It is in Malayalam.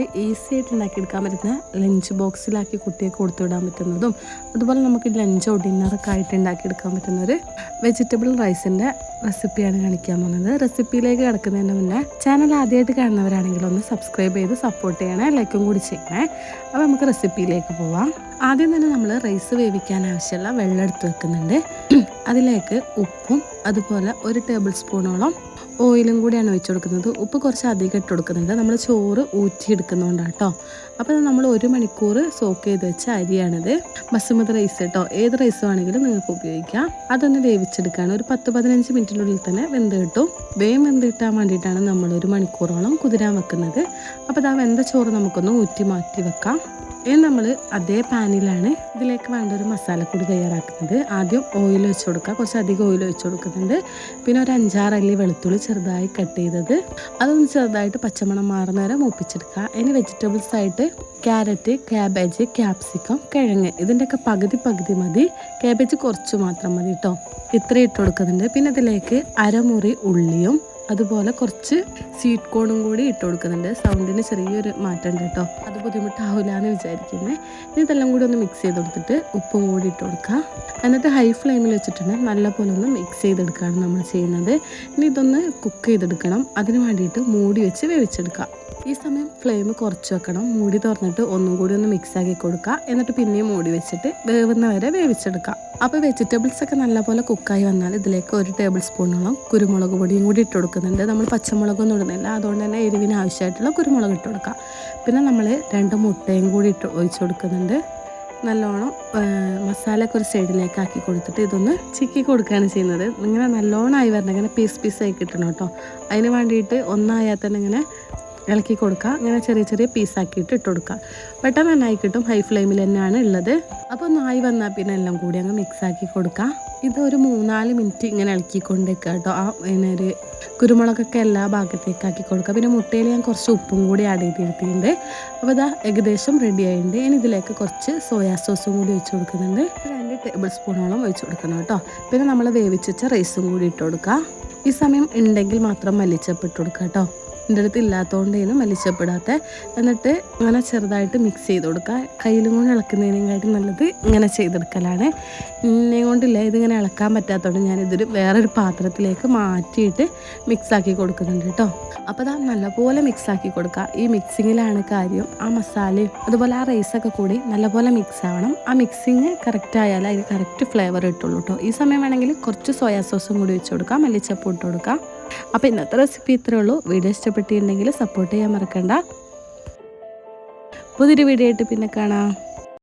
ഈസി ആയിട്ട് ഉണ്ടാക്കിയെടുക്കാൻ പറ്റുന്ന ലഞ്ച് ബോക്സിലാക്കി കുട്ടികൾക്ക് കൊടുത്തു വിടാൻ പറ്റുന്നതും അതുപോലെ നമുക്ക് ലഞ്ചോ ഡിന്നറൊക്കെ ആയിട്ട് ഉണ്ടാക്കിയെടുക്കാൻ പറ്റുന്ന ഒരു വെജിറ്റബിൾ റൈസിന്റെ റെസിപ്പിയാണ് കാണിക്കാൻ പോകുന്നത്. റെസിപ്പിയിലേക്ക് കിടക്കുന്നതിന് മുന്നേ ചാനൽ ആദ്യമായിട്ട് കാണുന്നവരാണെങ്കിൽ ഒന്ന് സബ്സ്ക്രൈബ് ചെയ്ത് സപ്പോർട്ട് ചെയ്യണേ ലൈക്കും കൂടി ചെയ്യണേ. അപ്പോൾ നമുക്ക് റെസിപ്പിയിലേക്ക് പോവാം. ആദ്യം തന്നെ നമ്മൾ റൈസ് വേവിക്കാൻ ആവശ്യമുള്ള വെള്ളം എടുത്ത് വെക്കുന്നുണ്ട്. അതിലേക്ക് ഉപ്പും അതുപോലെ ഒരു ടേബിൾ സ്പൂണോളം ഓയിലും കൂടിയാണ് ഒഴിച്ചു കൊടുക്കുന്നത്. ഉപ്പ് കുറച്ച് അധികം ഇട്ട് കൊടുക്കുന്നുണ്ട്. നമ്മൾ ചോറ് ഊറ്റിയെടുക്കുന്നതുകൊണ്ടാണ് കേട്ടോ അപ്പോൾ നമ്മൾ ഒരു മണിക്കൂർ സോക്ക് ചെയ്ത് വെച്ച അരിയാണിത്. ബസുമതി റൈസ് കേട്ടോ ഏത് റൈസ് വേണമെങ്കിലും നിങ്ങൾക്ക് ഉപയോഗിക്കാം. അതൊന്ന് വേവിച്ചെടുക്കുകയാണ് ഒരു പത്ത് പതിനഞ്ച് മിനിറ്റിനുള്ളിൽ തന്നെ വെന്ത് കിട്ടും. വേഗം വെന്ത് കിട്ടാൻ വേണ്ടിയിട്ടാണ് നമ്മൾ ഒരു മണിക്കൂറോളം കുതിരാൻ വെക്കുന്നത്. അപ്പോൾ ആ വെന്ത ചോറ് നമുക്കൊന്ന് ഊറ്റി മാറ്റി വെക്കാം. ഇനി നമ്മൾ അതേ പാനിലാണ് ഇതിലേക്ക് വേണ്ട ഒരു മസാലക്കൂടി തയ്യാറാക്കുന്നത്. ആദ്യം ഓയിൽ ഒഴിച്ച് കൊടുക്കുക. കുറച്ച് അധികം ഓയിൽ ഒഴിച്ച് കൊടുക്കുന്നുണ്ട്. പിന്നെ ഒരു അഞ്ചാറ് അല്ലി വെളുത്തുള്ളി ചെറുതായി കട്ട് ചെയ്തത്. അതൊന്ന് ചെറുതായിട്ട് പച്ചമണം മാറുന്ന വരെ മൂപ്പിച്ചെടുക്കുക. ഇനി വെജിറ്റബിൾസ് ആയിട്ട് ക്യാരറ്റ് ക്യാബേജ് ക്യാപ്സിക്കം കിഴങ്ങ് ഇതിന്റെയൊക്കെ പകുതി പകുതി മതി. ക്യാബേജ് കുറച്ച് മാത്രം മതി കേട്ടോ ഇത്രയും ഇട്ട് കൊടുക്കുന്നുണ്ട്. പിന്നെ ഇതിലേക്ക് അരമുറി ഉള്ളിയും അതുപോലെ കുറച്ച് സ്വീറ്റ് കോണും കൂടി ഇട്ട് കൊടുക്കുന്നുണ്ട്. സൗണ്ടിന് ചെറിയൊരു മാറ്റം ഉണ്ട് കേട്ടോ. അത് ബുദ്ധിമുട്ടാവില്ല എന്ന് വിചാരിക്കുന്നത് ഇനി ഇതെല്ലാം കൂടി ഒന്ന് മിക്സ് ചെയ്ത് കൊടുത്തിട്ട് ഉപ്പും കൂടി ഇട്ട് കൊടുക്കുക എന്നിട്ട് ഹൈ ഫ്ലെയിമിൽ വെച്ചിട്ടുണ്ട്. നല്ലപോലെ ഒന്ന് മിക്സ് ചെയ്തെടുക്കുകയാണ് നമ്മൾ ചെയ്യുന്നത്. ഇനി ഇതൊന്ന് കുക്ക് ചെയ്തെടുക്കണം. അതിന് വേണ്ടിയിട്ട് മൂടി വെച്ച് വേവിച്ചെടുക്കുക ഈ സമയം ഫ്ലെയിം കുറച്ച് വെക്കണം. മൂടി തുറന്നിട്ട് ഒന്നും കൂടി ഒന്ന് മിക്സ് ആക്കി കൊടുക്കുക എന്നിട്ട് പിന്നെയും മൂടി വെച്ചിട്ട് വേവുന്ന വരെ വേവിച്ചെടുക്കുക അപ്പോൾ വെജിറ്റബിൾസ് ഒക്കെ നല്ലപോലെ കുക്കായി വന്നാൽ ഇതിലേക്ക് ഒരു ടേബിൾ സ്പൂണോളം കുരുമുളക് പൊടിയും കൂടി ഇട്ട് കൊടുക്കുന്നുണ്ട്. നമ്മൾ പച്ചമുളകൊന്നും ഇടുന്നില്ല. അതുകൊണ്ട് തന്നെ എരിവിന് ആവശ്യമായിട്ടുള്ള കുരുമുളക് ഇട്ട് കൊടുക്കാം. പിന്നെ നമ്മൾ രണ്ട് മുട്ടയും കൂടി ഇട്ട് ഒഴിച്ചു കൊടുക്കുന്നുണ്ട്. നല്ലോണം മസാലയൊക്കെ ഒരു സൈഡിലേക്ക് ആക്കി കൊടുത്തിട്ട് ഇതൊന്ന് ചിക്കി കൊടുക്കുകയാണ് ചെയ്യുന്നത്. ഇങ്ങനെ നല്ലോണം ആയി വരണം. ഇങ്ങനെ പീസ് പീസായി കിട്ടണം കേട്ടോ. അതിന് വേണ്ടിയിട്ട് ഒന്നായാൽ തന്നെ ഇങ്ങനെ ഇളക്കി കൊടുക്കുക. അങ്ങനെ ചെറിയ ചെറിയ പീസാക്കിയിട്ട് ഇട്ട് കൊടുക്കുക. പെട്ടെന്ന് തന്നെ ആയി കിട്ടും. ഹൈ ഫ്ലെയിമിൽ തന്നെയാണ് ഉള്ളത്. അപ്പോൾ നായി വന്നാൽ പിന്നെ എല്ലാം കൂടി അങ്ങ് മിക്സാക്കി കൊടുക്കുക ഇത് ഒരു മൂന്നാൽ മിനിറ്റ് ഇങ്ങനെ ഇളക്കിക്കൊണ്ടിരിക്കുക കേട്ടോ. ആ പിന്നെ ഒരു കുരുമുളകൊക്കെ എല്ലാ ഭാഗത്തേക്ക് ആക്കി കൊടുക്കുക. പിന്നെ മുട്ടയിൽ ഞാൻ കുറച്ച് ഉപ്പും കൂടി ആഡ് ചെയ്തിരുത്തിയിട്ടുണ്ട് അപ്പോൾ ഇതാ ഏകദേശം റെഡി ആയിട്ടുണ്ട്. ഇനി ഇതിലേക്ക് കുറച്ച് സോയാ സോസും കൂടി ഒഴിച്ചു കൊടുക്കുന്നുണ്ട്. രണ്ട് ടേബിൾ സ്പൂണോളം ഒഴിച്ചു കൊടുക്കണം കേട്ടോ. പിന്നെ നമ്മൾ വേവിച്ച റൈസും കൂടി ഇട്ട് കൊടുക്കുക. ഈ സമയം ഉണ്ടെങ്കിൽ മാത്രം മല്ലിച്ചപ്പ് ഇട്ട് കൊടുക്കുക കേട്ടോ. എന്റെ അടുത്ത് ഇല്ലാത്തതുകൊണ്ടേനു മലിച്ചപ്പെടാത്ത എന്നിട്ട് ഇങ്ങനെ ചെറുതായിട്ട് മിക്സ് ചെയ്ത് കൊടുക്കുക കയ്യിലും കൊണ്ട് ഇളക്കുന്നതിനെക്കാട്ടും നല്ലത് ഇങ്ങനെ ചെയ്തെടുക്കലാണ്. എന്നെ കൊണ്ടില്ല ഇതിങ്ങനെ ഇളക്കാൻ പറ്റാത്തതുകൊണ്ട് ഞാനിതൊരു വേറൊരു പാത്രത്തിലേക്ക് മാറ്റിയിട്ട് മിക്സാക്കി കൊടുക്കുന്നുണ്ട് കേട്ടോ. അപ്പോൾ അതാ നല്ലപോലെ മിക്സാക്കി കൊടുക്കുക ഈ മിക്സിങ്ങിലാണ് കാര്യം. ആ മസാലയും അതുപോലെ ആ റൈസൊക്കെ കൂടി നല്ലപോലെ മിക്സ് ആവണം. ആ മിക്സിങ് കറക്റ്റ് ആയാലേ അതിന് കറക്റ്റ് ഫ്ലേവർ കിട്ടുള്ളൂ കേട്ടോ. ഈ സമയം വേണമെങ്കിൽ കുറച്ച് സോയാ സോസും കൂടി വെച്ച് കൊടുക്കാം. മല്ലിച്ചപ്പ് ഇട്ട് കൊടുക്കാം. അപ്പോൾ ഇന്നത്തെ റെസിപ്പി ഇത്രേ ഉള്ളൂ. വീഡിയോ ഇഷ്ടപ്പെട്ടിട്ടുണ്ടെങ്കിൽ സപ്പോർട്ട് ചെയ്യാൻ മറക്കണ്ട. പുതിയൊരു വീഡിയോ ആയിട്ട് പിന്നെ കാണാം.